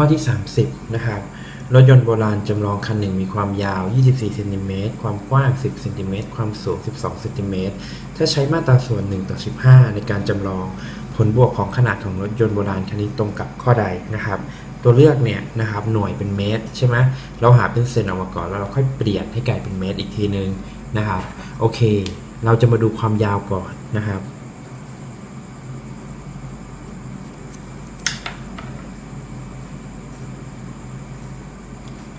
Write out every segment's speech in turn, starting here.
ข้อที่ 30 นะครับรถยนต์โบราณจำลองคันหนึ่งมีความยาว 24เซนติเมตรความกว้าง 10เซนติเมตรความสูง 12เซนติเมตรถ้าใช้มาตราส่วน1ต่อ15 ในการจำลองผลบวกของขนาดของรถยนต์โบราณคันนี้ตรงกับข้อใดนะครับ ตัวเลือกเนี่ยนะครับหน่วยเป็นเมตรใช่ไหมเราหาเป็นเซนออกมาก่อนแล้วเราค่อยเปลี่ยนให้กลายเป็นเมตรอีกทีนึงนะครับโอเค เราจะมาดูความยาวก่อนนะครับ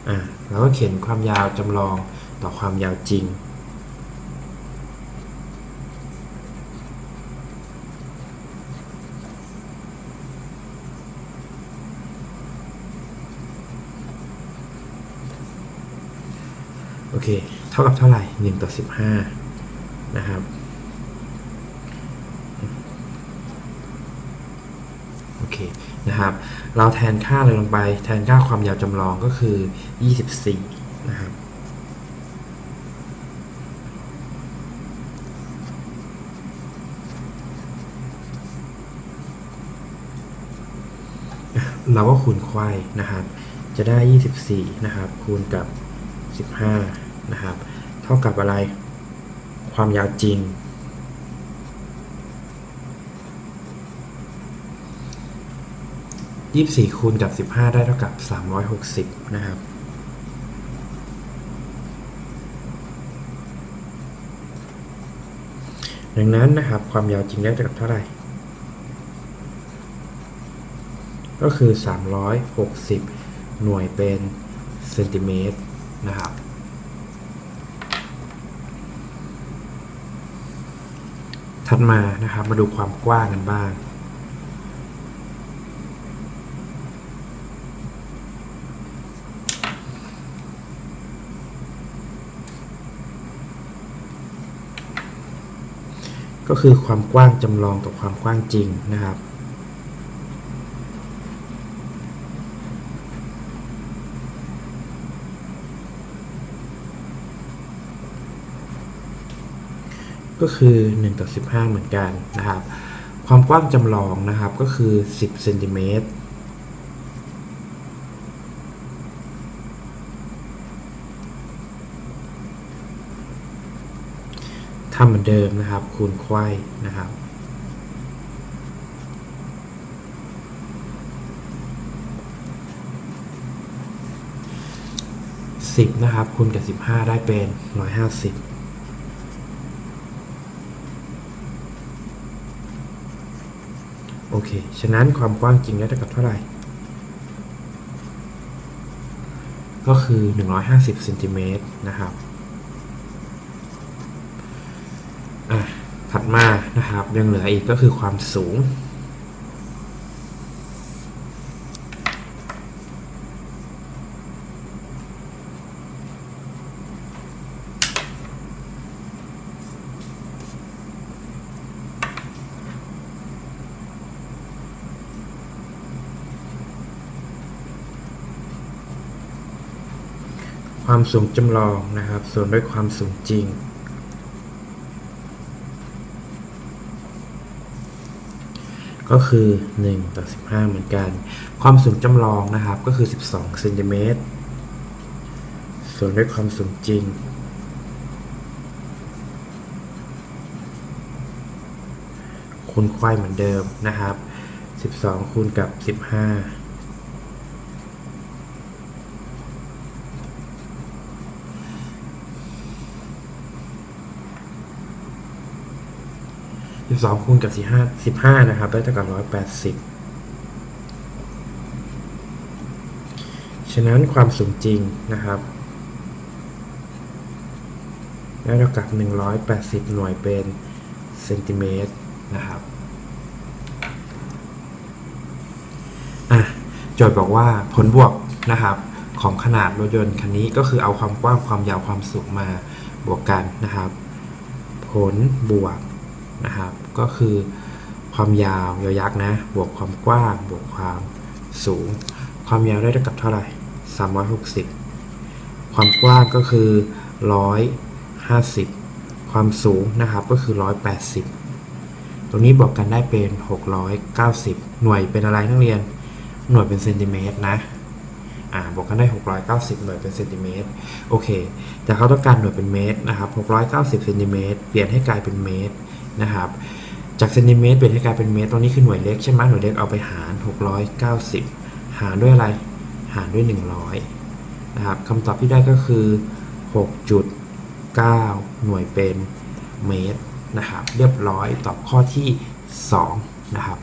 อะเราก็เขียนความยาวจำลองต่อความยาวจริงโอเค เท่ากับเท่าไหร่ 1 ต่อ 15 นะครับ โอเค นะครับ เราแทนค่าอะไรลงไป แทนค่าความยาวจำลองก็คือ 24 นะครับเราก็คูณควายนะครับ จะได้ 24 นะครับ คูณกับ 15 นะครับ เท่ากับอะไร ความยาวจริง 24 คูณกับ 15 ได้เท่ากับ 360 นะครับ ดังนั้นนะครับความยาวจริงได้เท่ากับเท่าไหร่ ก็คือ 360 หน่วยเป็นเซนติเมตรนะครับถัดมานะครับมาดูความกว้างกันบ้าง ก็คือความกว้างจำลองต่อความกว้างจริงนะครับ ก็คือ1ต่อ15 เหมือนกันนะครับ ความกว้างจำลองนะครับก็คือ 10เซนติเมตร ทำเหมือนเดิมนะครับ คูณไขว้นะครับ สิบนะครับ คูณกับสิบห้าได้เป็นร้อยห้าสิบโอเค ฉะนั้นความกว้างจริงได้วเท่ากับเท่าไหร่ ก็คือ 150เซนติเมตรนะครับ อะ ถัดมานะครับยังเหลืออีกก็คือความสูง ความสูงจำลองนะครับส่วนด้วยความสูงจริง ก็คือ 1 ต่อ 15 เหมือนกัน ความสูงจำลองนะครับก็คือ 12เซนติเมตรส่วนด้วยความสูงจริง คูณควายเหมือนเดิมนะครับ 12 คูณกับ 15 12คูณกับ45 15นะครับได้เท่ากับ180ฉะนั้นความสูงจริงนะครับได้เท่ากับ180หน่วยเป็นเซนติเมตรนะครับอะโจทย์บอกว่าผลบวกนะครับของขนาดรถยนต์คันนี้ก็คือเอาความกว้างความยาวความสูงมาบวกกันนะครับ ผลบวก นะครับ ก็คือความยาวยอยักษ์นะ บวกความกว้าง บวกความสูง ความยาวได้เท่ากับเท่าไหร่ 360 ความกว้างก็คือ 150 ความสูงนะครับก็คือ 180 ตรงนี้บวกกันได้เป็น 690 หน่วยเป็นอะไรนักเรียน หน่วยเป็นเซนติเมตรนะอ่าบวกกันได้ 690 หน่วยเป็นเซนติเมตร โอเค แต่เขาต้องการหน่วยเป็นเมตรนะครับ 690 เซนติเมตร เปลี่ยนให้กลายเป็นเมตร นะครับจากเซนติเมตรเปลี่ยนให้กลายเป็นเมตรตรงนี้คือหน่วยเล็กใช่ไหมหน่วยเล็กเอาไปหาร 690 หารด้วยอะไร หารด้วย 100 นะครับคำตอบที่ได้ก็คือ 6.9 หน่วยเป็นเมตรนะครับ เรียบร้อยตอบข้อที่ 2 นะครับ